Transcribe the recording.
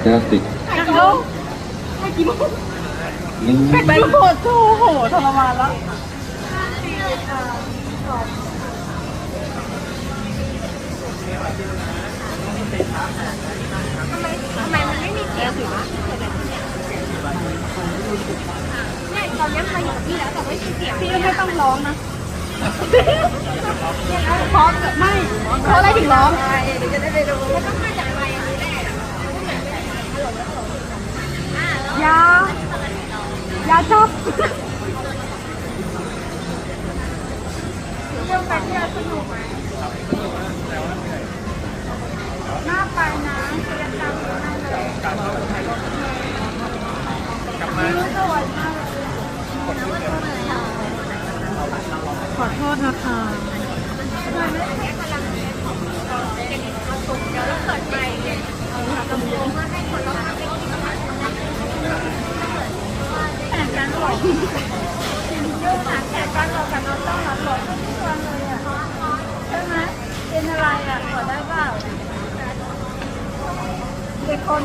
เจลาสติกกี่โมงกี่โมงนี่ไปโหดโอ้โหทรมานแล้วทำไมทำไมมันไม่มีเสียงวะเนี่ยตอนนี้มาอยู่ที่แล้วแต่ไม่มีเสียงพี่ไม่ต้องร้องนะเพราะไม่เพราะอะไรถึงร้องเดี๋ยวจะได้ไปร้องมาจากอะไรอะแม่ ยา ยาชอบเรื่องไปเที่ยวสนุกไหมน่าไปนะกิจกรรมนั่นเลยรู้สวยมากขอโทษนะคะเดี๋ยวเราเปิดไมค์เนี่ยเอาลำโพงมาให้คนเราทำให้กินอาหาร แข่งกันหรอ เรื่องหาแขกบ้านเรากันเราต้องรับรองทุกคนเลยอะใช่ไหมเป็นอะไรอะขอได้เปล่าเด็กคน